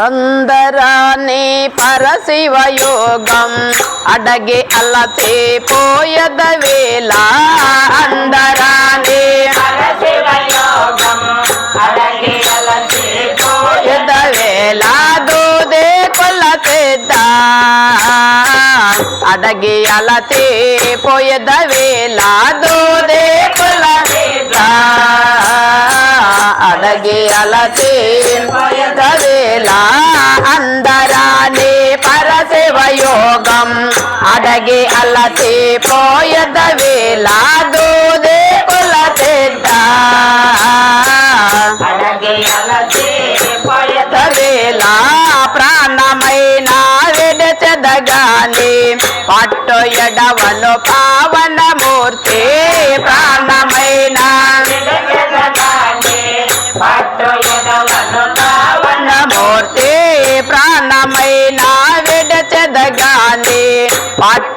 అందరాని పరశివయోగం అడగి అలతే పోయద వేళ అందరాని పరశివయోగం అడగి అలసి పోయద వేళ దూదే కొలతెద్ద అడగి అలతే పోయద వేళ దూదే కొలతెద్ద అడగి అలతే పోయద వేళ అందరాని పరశివయోగం అడగి అలతే పోయద వేళ దూదే కొలతెద్ద అడగి అలసి పోయద వేళ ప్రాణమైన విడచెదగాని పట్టు ఎడవను పావనమూర్తి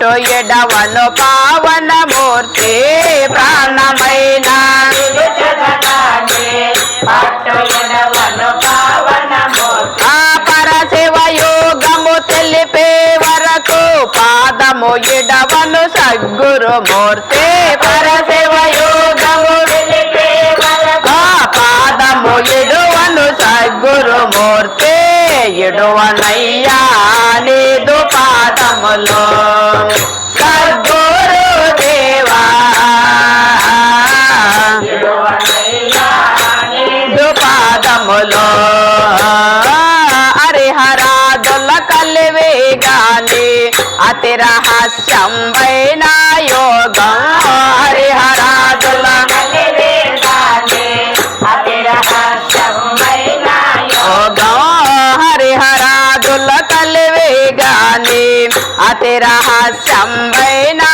నూట ఎడవలో పావన మూర్తి ప్రాణమైన. ఆ పరశివ యోగము తెలిపే వరకు పాదము ఎడవను సద్గురు మూర్తి పరశివ యోగము పాదము ఎడువను సద్గురు మూర్తి ఎడువనయ్యా నీదు పాదములో. అతి రహస్యం వైన యోగం హరిహరాదుల కలివేదానే యోగం హరిహరాదుల కలివే గాని అతి రహస్యం వైనా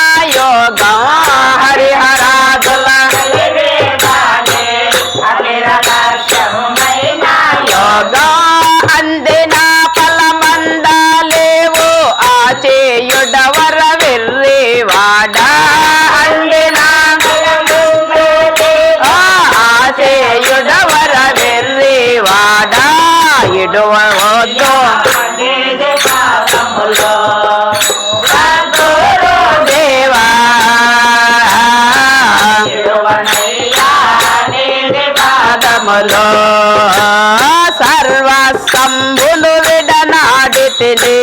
పాదములో సర్వ సంబులు విడనాడితిని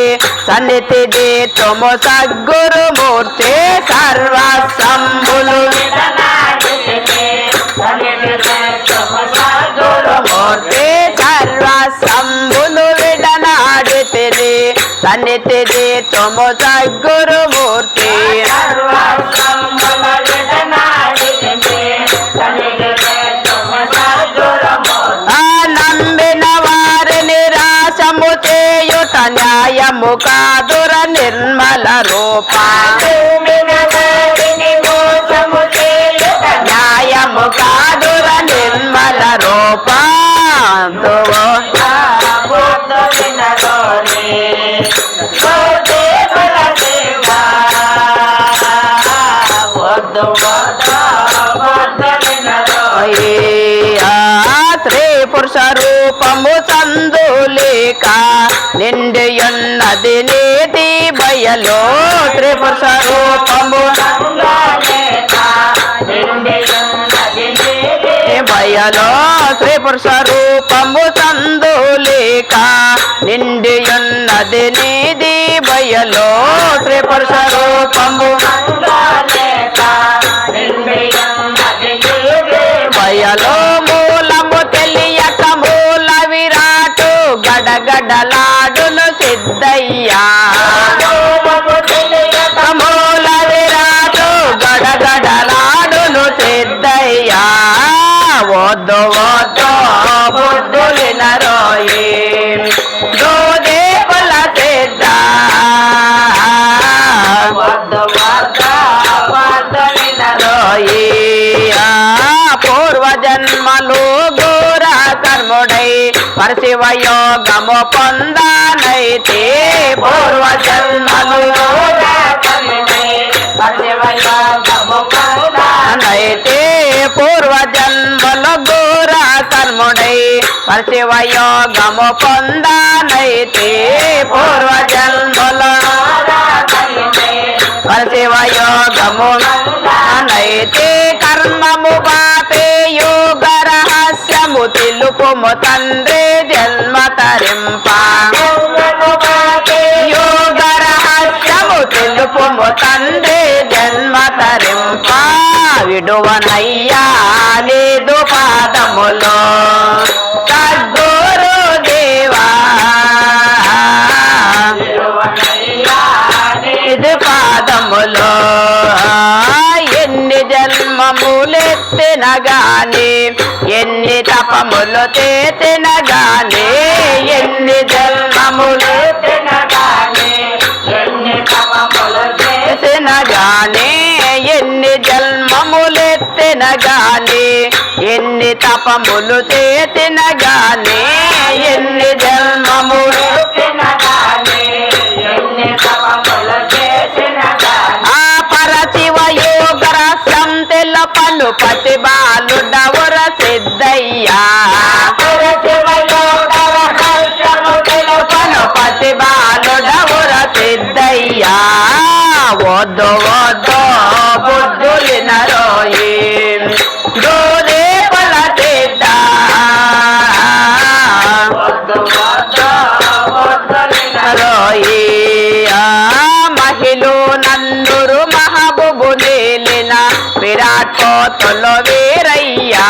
సన్నిధిది తుము సద్గురు మూర్తి సర్వ సంబులు మూర్తి సర్వ సంబులు విడనాడితిని సన్నిధిది తుము సద్గురు మూర్తి రూప న్యాయము కాదుర నిర్మల రూప శ్రీ పురుష రూపము చందులేక నిండియున్నది నీ బయలో శ్రీ పురుష రూపము బయలో శ్రీ పురుష రూపము చందులేక నిండియున్నది నీది బయలో త్రిపురుష శివయోగము పొందానైతే పూర్వజన్మము అయితే పూర్వజన్మల ఘోర కర్ముడై. పరశివయోగము పొందానైతే పూర్వజన్మల పరశివయోగము నైతే కర్మము బా పొడుపుము తండ్రి జన్మ తరింప. యోగర హస్తము తెలుపుము తండ్రి జన్మ తరింప. విడువనయ్య తపములెత్తినగాని ఎన్ని తపములు తెనగానే ఎన్ని జన్మములు తినగాని ఎన్ని తపములు ఎన్ని తపములు తేతినగాని కోతలో వీరయ్యా.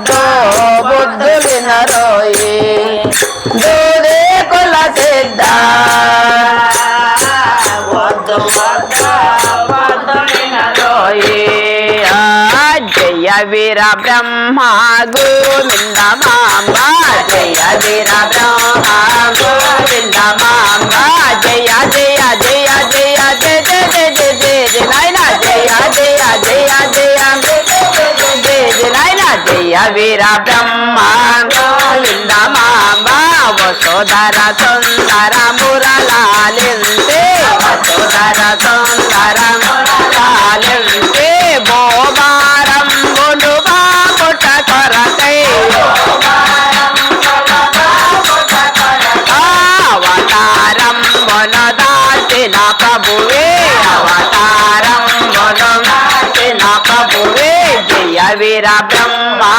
মতো বদলি না রয়ে দৌড়ে কলা সেদ্ধা జయ వీర బ్రహ్మ గోవింద జయ వీర బ్రహ్మ వీర బ్రహ్మాండ మావ సోదర సుందర మురళాలిందే సోదర సుందర మురళాలిందే బోమారం బులు బాపుట కొరకై. అవతారం బొన దాచిన ప్రభువే అవతారం బొన దాచిన ప్రభువే జయ వీర బ్రహ్మా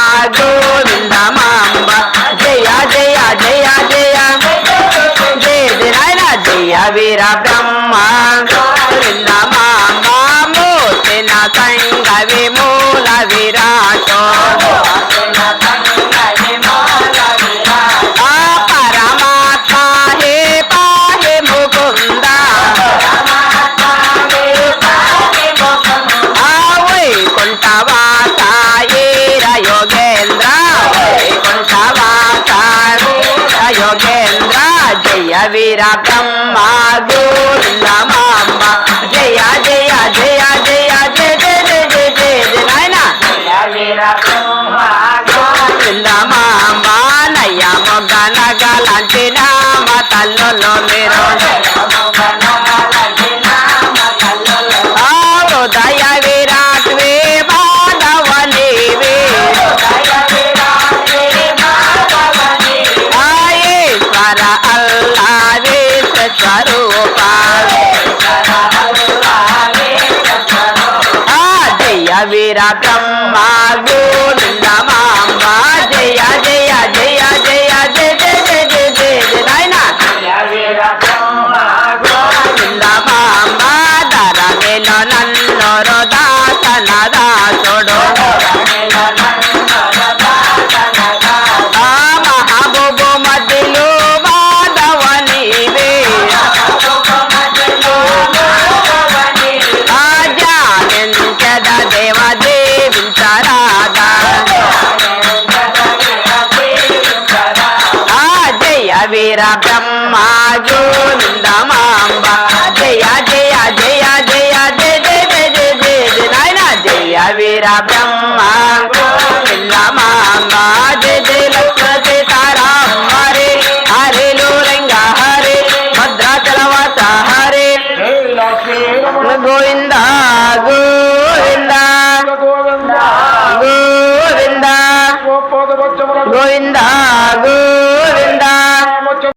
స్వరూప జయ వీర బ్రహ్మ সাদা